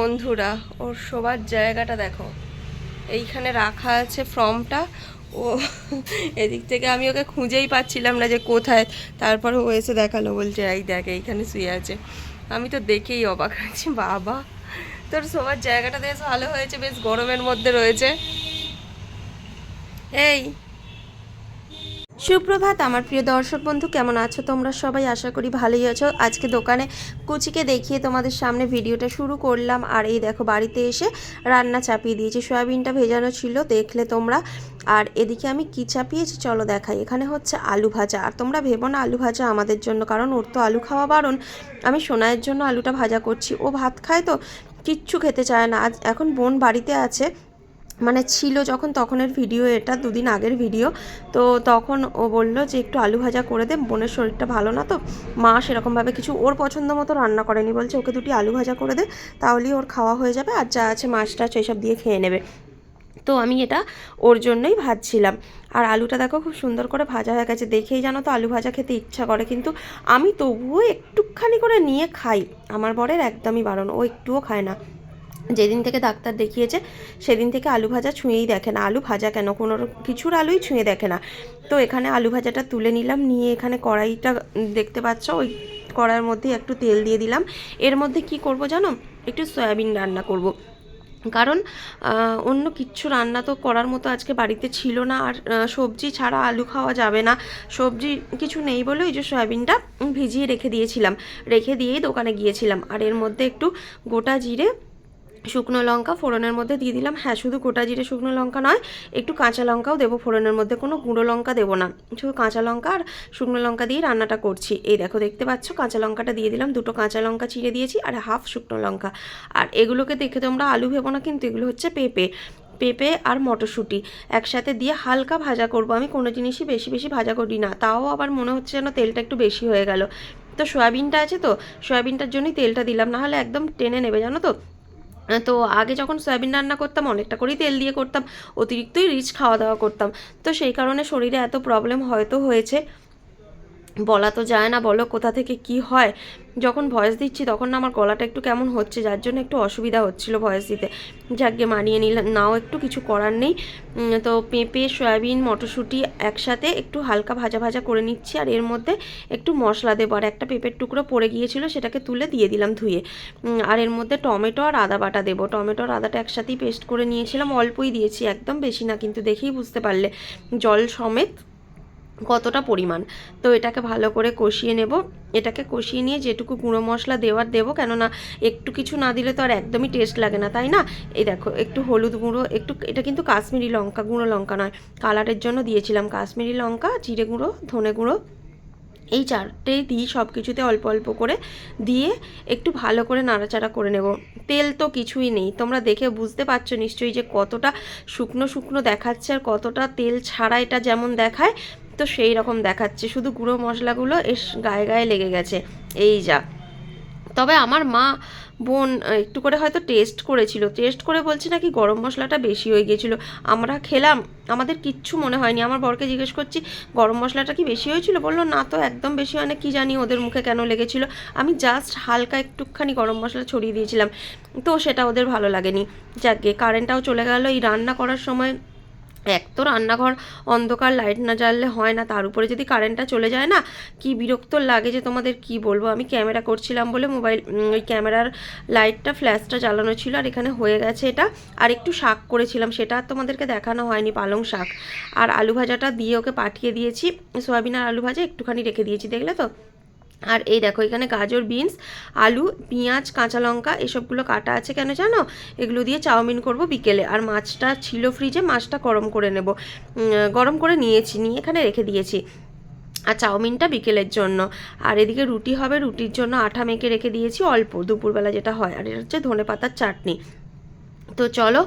বন্ধুরা, ওর শোবার জায়গাটা দেখো। এইখানে রাখা আছে ফর্মটা। ও, এদিক থেকে আমি ওকে খুঁজেই পাচ্ছিলাম না যে কোথায়। তারপরে ও এসে দেখাল, বলছে, এই দেখ, এইখানে শুয়ে আছে। আমি তো দেখেই অবাক আছি বাবা, তোর শোবার জায়গাটা বেশ ভালো হয়েছে, বেশ গরমের মধ্যে রয়েছে। এই সুপ্রভাত, আমার প্রিয় দর্শক বন্ধু, কেমন আছো তোমরা সবাই? আশা করি ভালোই আছো। আজকে দোকানে কুচিকে দেখিয়ে তোমাদের সামনে ভিডিওটা শুরু করলাম। আর এই দেখো, বাড়িতে এসে রান্না চাপিয়ে দিয়েছি। সয়াবিনটা ভেজানো ছিল, দেখলে তোমরা। আর এদিকে আমি কি চাপিয়েছি, চলো দেখাই। এখানে হচ্ছে আলু ভাজা। আর তোমরা ভেবো না, আলু ভাজা আমাদের জন্য, কারণ ওর তো আলু খাওয়া বারণ। আমি সোনায়ের জন্য আলুটা ভাজা করছি। ও ভাত খায় তো, কিচ্ছু খেতে চায় না। আজ এখন বোন বাড়িতে আছে। মানে ছিল যখন, তখনের ভিডিও এটা দুদিন আগের ভিডিও তো তখন ও বলল যে, একটু আলু ভাজা করে দে, বোনের শরীরটা ভালো না তো। মা সেরকমভাবে কিছু ওর পছন্দ মতো রান্না করেনি। বলছে, ওকে দুটি আলু ভাজা করে দে, তাহলেই ওর খাওয়া হয়ে যাবে, আর যা আছে মাছ টাছ এসব দিয়ে খেয়ে নেবে। তো আমি এটা ওর জন্যই ভাজছিলাম। আর আলুটা দেখো, খুব সুন্দর করে ভাজা হয়ে গেছে। দেখেই জানো তো, আলু ভাজা খেতে ইচ্ছা করে। কিন্তু আমি তবুও একটুখানি করে নিয়ে খাই। আমার বরের একদমই বারণ, ও একটুও খায় না। যেদিন থেকে ডাক্তার দেখিয়েছে, সেদিন থেকে আলু ভাজা ছুঁয়েই দেখে না। আলু ভাজা কেন? কোনো কিছুর আলুই ছুঁয়ে দেখে না। তো এখানে আলু ভাজাটা তুলে নিলাম, নিয়ে এখানে কড়াইটা দেখতে পাচ্ছ, ওই কড়াইয়ের মধ্যে একটু তেল দিয়ে দিলাম। এর মধ্যে কি করব জানো? একটু সয়াবিন রান্না করব। কারণ অন্য কিচ্ছু রান্না তো করার মতো আজকে বাড়িতে ছিল না। আর সবজি ছাড়া আলু খাওয়া যাবে না। সবজি কিছু নেই বলে ওই যে সয়াবিনটা ভিজিয়ে রেখে দিয়েছিলাম। রেখে দিয়েই দোকানে গিয়েছিলাম। আর এর মধ্যে একটু গোটা জিরে শুকনো লঙ্কা ফোড়নের মধ্যে দিয়ে দিলাম। হ্যাঁ শুধু গোটা জিরে শুকনো লঙ্কা নয়, একটু কাঁচা লঙ্কাও দেবো ফোড়নের মধ্যে। কোনো গুঁড়ো লঙ্কা দেবো না। শুধু কাঁচা লঙ্কা আর শুকনো লঙ্কা দিয়ে রান্নাটা করছি। এই দেখো, দেখতে পাচ্ছ? কাঁচা লঙ্কাটা দিয়ে দিলাম। দুটো কাঁচা লঙ্কা চিড়ে দিয়েছি আর হাফ শুকনো লঙ্কা। আর এগুলোকে দেখে তোমরা আলু ভেবো না, কিন্তু এগুলো হচ্ছে পেঁপে। পেঁপে আর মটরশুঁটি একসাথে দিয়ে হালকা ভাজা করব। আমি কোনো জিনিসই বেশি বেশি ভাজা করি না। তাও আবার মনে হচ্ছে যেন তেলটা একটু বেশি হয়ে গেল। তো সয়াবিনটা আছে তো? সয়াবিনটার জন্যই তেলটা দিলাম। না হলে একদম টেনে নেবে, জানো তো? তো আগে যখন সয়াবিন রান্না করতাম, অনেকটা করেই তেল দিয়ে করতাম, অতিরিক্তই রিচ খাওয়া দাওয়া করতাম। তো সেই কারণে শরীরে এত প্রবলেম হয়তো হয়েছে। বলা তো যায় না, বলো কোথা থেকে কি হয়? যখন ভয়েস দিচ্ছি তখন না আমার গলাটা একটু কেমন হচ্ছে, যার জন্য একটু অসুবিধা হচ্ছিল ভয়েস দিতে। যাকে মানিয়ে নিলাম। নাও, একটু কিছু করার নেই। তো পেঁপে সয়াবিন, মটরশুঁটি একসাথে একটু হালকা ভাজা ভাজা করে নিচ্ছি। আর এর মধ্যে একটু মশলা দেবো। আর একটা পেঁপের টুকরো পড়ে গিয়েছিল, সেটাকে তুলে দিয়ে দিলাম ধুয়ে। আর এর মধ্যে টমেটো আর আদা বাটা দেবো। টমেটো আর আদাটা একসাথেই পেস্ট করে নিয়েছিলাম। অল্পই দিয়েছি, একদম বেশি না, কিন্তু দেখেই বুঝতে পারলে। জল সমেত কতটা পরিমাণ। তো এটাকে ভালো করে কষিয়ে নেব। এটাকে কষিয়ে নিয়ে যেটুকু গুঁড়ো মশলা দেওয়ার দেবো, কেননা একটু কিছু না দিলে তো আর একদমই টেস্ট লাগে না, তাই না? এই দেখো, একটু হলুদ গুঁড়ো, একটু, এটা কিন্তু কাশ্মীরি লঙ্কা গুঁড়ো লঙ্কা নয় কালারের জন্য দিয়েছিলাম কাশ্মীরি লঙ্কা, জিরে গুঁড়ো, ধনে গুঁড়ো। এই চারটেই দিই সব কিছুতে অল্প অল্প করে দিয়ে একটু ভালো করে নাড়াচাড়া করে নেব। তেল তো কিছুই নেই, তোমরা দেখে বুঝতে পারছ নিশ্চয়ই যে কতটা শুকনো শুকনো দেখাচ্ছে আর কতটা তেল ছাড়া এটা যেমন দেখায় তো সেই রকম দেখাচ্ছে। শুধু গুঁড়ো মশলাগুলো এস গায়ে গায়ে লেগে গেছে। এই যা। তবে আমার মা বোন একটু করে হয়তো টেস্ট করেছিল। টেস্ট করে বলছে নাকি গরম মশলাটা বেশি হয়ে গিয়েছিল আমরা খেলাম, আমাদের কিচ্ছু মনে হয়নি। আমার বরকে জিজ্ঞেস করছি, গরম মশলাটা কি বেশি হয়েছিল? বলল, না তো, একদম বেশি হয় না। কী জানি ওদের মুখে কেন লেগেছিল? আমি জাস্ট হালকা একটুখানি গরম মশলা ছড়িয়ে দিয়েছিলাম। তো সেটা ওদের ভালো লাগেনি। যাকে কারেন্টটাও চলে গেল। এই রান্না করার সময় এক তো রান্নাঘর অন্ধকার লাইট না জ্বাললে হয় না। তার উপরে যদি কারেন্টটা চলে যায় না, কি বিরক্ত লাগে যে তোমাদের কি বলব? আমি ক্যামেরা করছিলাম বলে মোবাইল ওই ক্যামেরার লাইটটা ফ্ল্যাশটা জ্বালানো ছিল আর এখানে হয়ে গেছে এটা। আর একটু শাক করেছিলাম, সেটা আর তোমাদেরকে দেখানো হয়নি, পালং শাক। আর আলু ভাজাটা দিয়ে ওকে পাঠিয়ে দিয়েছি। সয়াবিন আর আলু ভাজা একটুখানি রেখে দিয়েছি, দেখলে তো? আর এই দেখো, এখানে গাজর, বিনস, আলু, পেঁয়াজ, কাঁচা লঙ্কা, এসবগুলো কাটা আছে কেন জানো? এগুলো দিয়ে চাউমিন করব বিকেলে। আর মাছটা ছিল ফ্রিজে মাছটা গরম করে নেব। গরম করে নিয়েছি, নিয়ে এখানে রেখে দিয়েছি। আর চাউমিনটা বিকেলের জন্য। আর এদিকে রুটি হবে, রুটির জন্য আঠা মেখে রেখে দিয়েছি, অল্প, দুপুরবেলা যেটা হয়। আর এটা হচ্ছে ধনে পাতার চাটনি। তো চলো,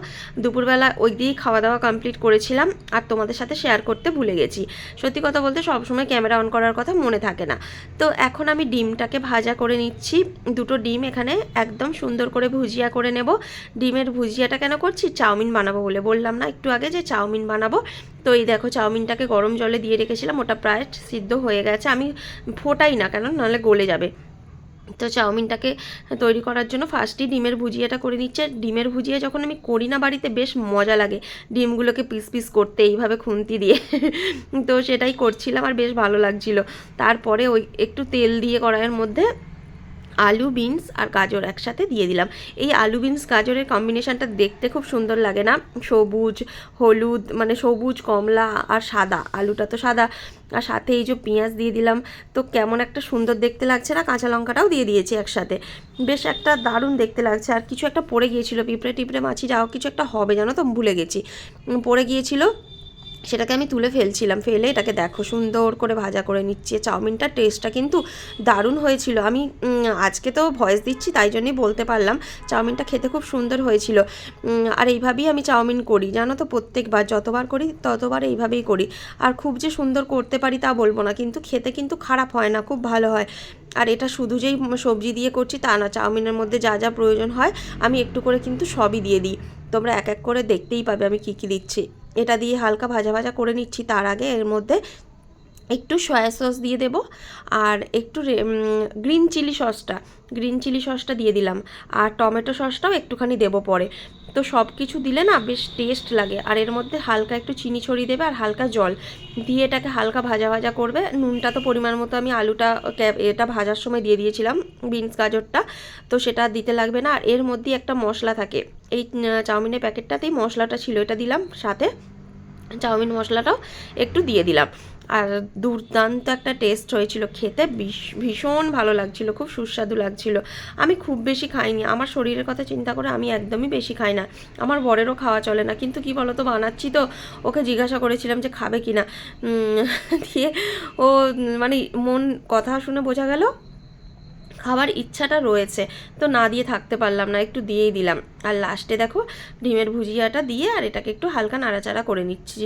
দুপুরবেলা ওই দিয়েই খাওয়া দাওয়া কমপ্লিট করেছিলাম আর তোমাদের সাথে শেয়ার করতে ভুলে গেছি। সত্যি কথা বলতে সবসময় ক্যামেরা অন করার কথা মনে থাকে না। তো এখন আমি ডিমটাকে ভাজা করে নিচ্ছি। দুটো ডিম এখানে একদম সুন্দর করে ভুজিয়া করে নেব। ডিমের ভুজিয়াটা কেন করছি? চাউমিন বানাবো বলে বললাম না একটু আগে যে চাউমিন বানাবো। তো এই দেখো চাউমিনটাকে গরম জলে দিয়ে রেখেছিলাম, ওটা প্রায় সিদ্ধ হয়ে গেছে। আমি ফোটাই না কেন, নাহলে গলে যাবে। তো চাউমিনটাকে তৈরি করার জন্য ফার্স্টই ডিমের ভুজিয়াটা করে নিচ্ছে। ডিমের ভুজিয়া যখন আমি করি না বাড়িতে, বেশ মজা লাগে। ডিমগুলোকে পিস পিস করতে, এইভাবে খুন্তি দিয়ে। তো সেটাই করছিলাম আর বেশ ভালো লাগছিল। তারপরে ওই একটু তেল দিয়ে কড়াইয়ের মধ্যে আলু, বিনস আর গাজর একসাথে দিয়ে দিলাম। এই আলু, বিনস, গাজরের কম্বিনেশনটা দেখতে খুব সুন্দর লাগে না? সবুজ, হলুদ মানে সবুজ, কমলা আর সাদা। আলুটা তো সাদা। আর সাথে এই যে পেঁয়াজ দিয়ে দিলাম, তো কেমন একটা সুন্দর দেখতে লাগছে না? কাঁচা লঙ্কাটাও দিয়ে দিয়েছি একসাথে। বেশ একটা দারুণ দেখতে লাগছে। আর কিছু একটা পড়ে গিয়েছিল, পিঁপড়ে টিপড়ে মাছি যাও কিছু একটা হবে, জানো তো? ভুলে গেছি। পড়ে গিয়েছিল সেটাকে আমি তুলে ফেলছিলাম। ফেলে এটাকে দেখো সুন্দর করে ভাজা করে নিচ্ছি। চাউমিনটার টেস্টটা কিন্তু দারুণ হয়েছিল। আমি আজকে তো ভয়েস দিচ্ছি, তাই জন্যই বলতে পারলাম। চাউমিনটা খেতে খুব সুন্দর হয়েছিল। আর এইভাবেই আমি চাউমিন করি। জানো তো প্রত্যেকবার, যতবার করি, ততবার এইভাবেই করি। আর খুব যে সুন্দর করতে পারি তা বলব না, কিন্তু খেতে কিন্তু খারাপ হয় না, খুব ভালো হয়। আর এটা শুধু যেই সবজি দিয়ে করছি তা না, চাউমিনের মধ্যে যা যা প্রয়োজন হয়, আমি একটু করে কিন্তু সবই দিয়ে দিই। তোমরা এক এক করে দেখতেই পাবে আমি কী কী দিচ্ছি। এটা দিয়ে হালকা ভাজা ভাজা করে নিচ্ছি তার আগে। এর মধ্যে একটু সয়া সস দিয়ে দেব আর একটু গ্রিন চিলি সসটা গ্রিন চিলি সসটা দিয়ে দিলাম। আর টমেটো সসটাও একটুখানি দেব পরে। তো সব কিছু দিলে না বেশ টেস্ট লাগে। আর এর মধ্যে হালকা একটু চিনি ছড়িয়ে দেবে আর হালকা জল। দিয়ে এটাকে হালকা ভাজা ভাজা করবে। নুনটা তো পরিমাণ মতো আমি আলুটা এটা ভাজার সময় দিয়ে দিয়েছিলাম বিনস গাজরটা। তো সেটা দিতে লাগবে না। আর এর মধ্যে একটা মশলা থাকে। এই চাউমিনের প্যাকেটটাতেই মশলাটা ছিল। এটা দিলাম সাথে। চাউমিন মশলাটাও একটু দিয়ে দিলাম। আর দুর্দান্ত একটা টেস্ট হয়েছিল খেতে ভীষ- ভীষণ ভালো লাগছিল, খুব সুস্বাদু লাগছিল। আমি খুব বেশি খাইনি, আমার শরীরের কথা চিন্তা করে আমি একদমই বেশি খাই না। আমার বরেরও খাওয়া চলে না, কিন্তু কি বলতো, বানাচ্ছি তো, ওকে জিজ্ঞাসা করেছিলাম যে খাবে কি না দিয়ে ও মানে মন, কথা শুনে বোঝা গেল খাবার ইচ্ছাটা রয়েছে। তো না দিয়ে থাকতে পারলাম না, একটু দিয়েই দিলাম। আর লাস্টে দেখো, ডিমের ভুজিয়াটা দিয়ে আর এটাকে একটু হালকা নাড়াচাড়া করে নিচ্ছি।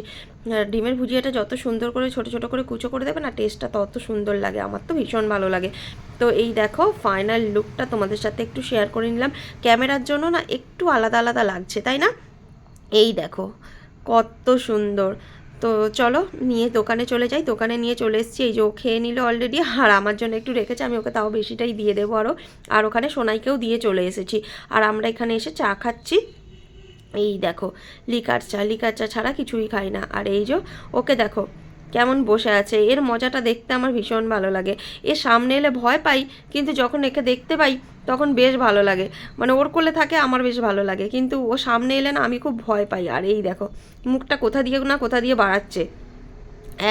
ডিমের ভুজিয়াটা যত সুন্দর করে, ছোট ছোট করে কুচো করে দেবে না টেস্টটা তত সুন্দর লাগে। আমার তো ভীষণ ভালো লাগে। তো এই দেখো ফাইনাল লুকটা তোমাদের সাথে একটু শেয়ার করে নিলাম। ক্যামেরার জন্য না একটু আলাদা আলাদা লাগছে, তাই না? এই দেখো, কত সুন্দর। তো চলো, নিয়ে দোকানে চলে যাই। দোকানে নিয়ে চলে এসেছি। এই যে ও খেয়ে নিল অলরেডি আর আমার জন্য একটু রেখেছে, আমি ওকে তাও বেশিটাই দিয়ে দেবো আরও আর ওখানে সোনাইকেও দিয়ে চলে এসেছি। আর আমরা এখানে এসে চা খাচ্ছি। এই দেখো, লিকার চা। লিকার চা ছাড়া কিছুই খাই না। আর এই যে ওকে দেখো কেমন বসে আছে, এর মজাটা দেখতে আমার ভীষণ ভালো লাগে। এর সামনে এলে ভয় পাই, কিন্তু যখন একে দেখতে পাই, তখন বেশ ভালো লাগে। মানে ওর কোলে থাকে, আমার বেশ ভালো লাগে। কিন্তু ও সামনে এলে না, আমি খুব ভয় পাই। আর এই দেখো, মুখটা কোথা দিয়ে না কোথা দিয়ে বাড়াচ্ছে।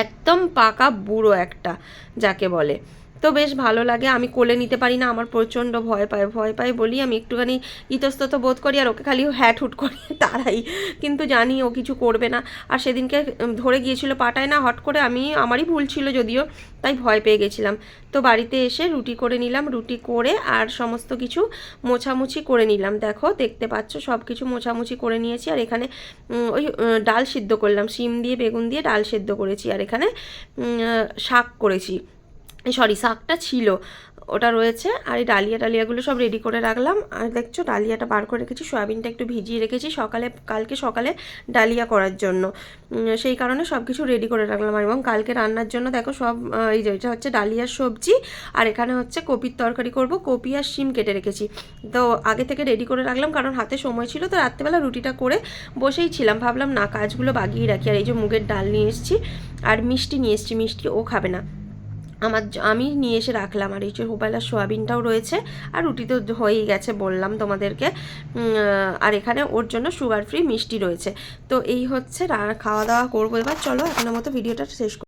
একদম পাকা বুড়ো একটা, যাকে বলে। তো বেশ ভালো লাগে। আমি কোলে নিতে পারি না, আমার প্রচণ্ড ভয় পায়। ভয় পায় বলি আমি একটুখানি ইতস্তত বোধ করি আর ওকে খালি হ্যাট হুট করি তারাই কিন্তু জানি ও কিছু করবে না। আর সেদিনকে ধরে গিয়েছিল পাটায় না, হট করে আমি, আমারই ভুল ছিল যদিও, তাই ভয় পেয়ে গেছিলাম। তো বাড়িতে এসে রুটি করে নিলাম, রুটি করে আর সমস্ত কিছু মোছামুছি করে নিলাম। দেখো, দেখতে পাচ্ছ সব কিছু মোছামুছি করে নিয়েছি। আর এখানে ওই ডাল সিদ্ধ করলাম। শিম দিয়ে, বেগুন দিয়ে ডাল সিদ্ধ করেছি। আর এখানে শাক করেছি। সরি শাকটা ছিল। ওটা রয়েছে। আর এই ডালিয়া ডালিয়াগুলো সব রেডি করে রাখলাম। আর দেখছ, ডালিয়াটা বার করে রেখেছি, সয়াবিনটা একটু ভিজিয়ে রেখেছি সকালে, কালকে সকালে ডালিয়া করার জন্য। সেই কারণে সব কিছু রেডি করে রাখলাম। এবং কালকে রান্নার জন্য দেখো সব এই যে, এটা হচ্ছে ডালিয়ার সবজি। আর এখানে হচ্ছে কপির তরকারি করব। কপি আর শিম কেটে রেখেছি। তো আগে থেকে রেডি করে রাখলাম, কারণ হাতে সময় ছিল। তো রাত্রেবেলা রুটিটা করে বসেই ছিলাম। ভাবলাম না, কাজগুলো বাগিয়ে রাখি। আর এই যে মুগের ডাল নিয়ে এসেছি, আর মিষ্টি নিয়ে এসেছি। মিষ্টি ও খাবে না। আমার আমি নিয়ে এসে রাখলাম। আর এই হোপালার সোয়াবিনটাও রয়েছে, আর রুটি তো হয়েই গেছে বললাম তোমাদেরকে। আর এখানে ওর জন্য সুগার ফ্রি মিষ্টি রয়েছে। তো এই হচ্ছে খাওয়া দাওয়া করব। এবার চলো এখনের মতো ভিডিওটা শেষ।